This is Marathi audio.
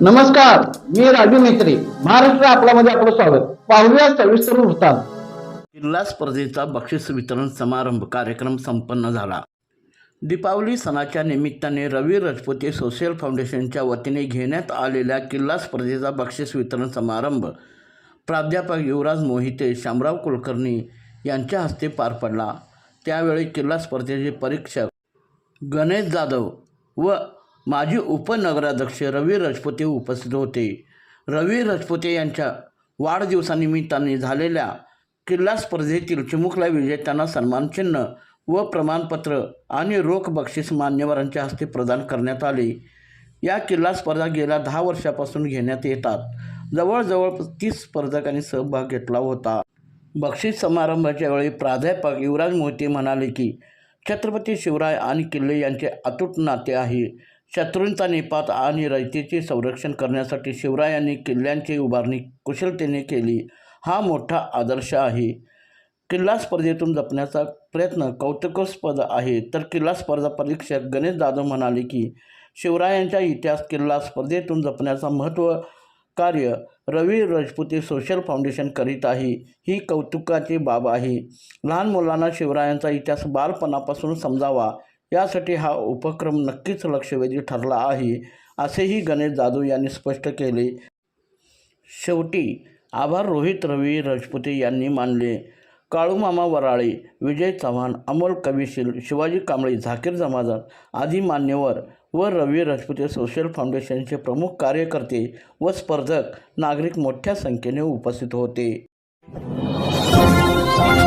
नमस्कार मी राजू मेत्री महाराष्ट्र आपल्यामध्ये आपलं स्वागत. पाहूया सविस्तर वृत्तांत. किल्ला स्पर्धेचा बक्षीस वितरण समारंभ कार्यक्रम संपन्न झाला. दीपावली सणाच्या निमित्ताने रवी राजपुते सोशल फाउंडेशनच्या वतीने घेण्यात आलेल्या किल्ला स्पर्धेचा बक्षीस वितरण समारंभ प्राध्यापक युवराज मोहिते शामराव कुलकर्णी यांच्या हस्ते पार पडला. त्यावेळी किल्ला स्पर्धेचे परीक्षक गणेश जाधव व माजी उपनगराध्यक्ष रवी राजपुते उपस्थित होते. रवी राजपुते यांच्या वाढदिवसानिमित्ताने झालेल्या किल्ला स्पर्धेतील चिमुकला विजेत्यांना सन्मानचिन्ह व प्रमाणपत्र आणि रोख बक्षीस मान्यवरांच्या हस्ते प्रदान करण्यात आले. या किल्ला स्पर्धा गेल्या दहा वर्षापासून घेण्यात येतात. जवळजवळ तीस स्पर्धकांनी सहभाग घेतला होता. बक्षीस समारंभाच्या वेळी प्राध्यापक युवराज मोहिते म्हणाले की छत्रपती शिवराय आणि किल्ले यांचे अतूट नाते आहे. शत्रूंचा निपात आणि रयतेचे संरक्षण करण्यासाठी शिवरायांनी किल्ल्यांची उभारणी कुशलतेने केली. हा मोठा आदर्श आहे. किल्ला स्पर्धेतून जपण्याचा प्रयत्न कौतुकास्पद आहे. तर किल्ला स्पर्धा परीक्षक गणेश जाधव म्हणाले की शिवरायांचा इतिहास किल्ला स्पर्धेतून जपण्याचा महत्त्व कार्य रवी राजपुते सोशल फाउंडेशन करीत आहे. ही कौतुकाची बाब आहे. लहान मुलांना शिवरायांचा इतिहास बालपणापासून समजावा. यासाठी हा उपक्रम नक्कीच लक्षवेधी ठरला आहे असेही गणेश जाधव यांनी स्पष्ट केले. शेवटी आभार रोहित रवी राजपुते यांनी मानले. काळूमामा वराळे विजय चव्हाण अमोल कविशील शिवाजी कांबळे झाकीर जमादार आदी मान्यवर व रवी राजपुते सोशल फाउंडेशनचे प्रमुख कार्यकर्ते व स्पर्धक नागरिक मोठ्या संख्येने उपस्थित होते. Thank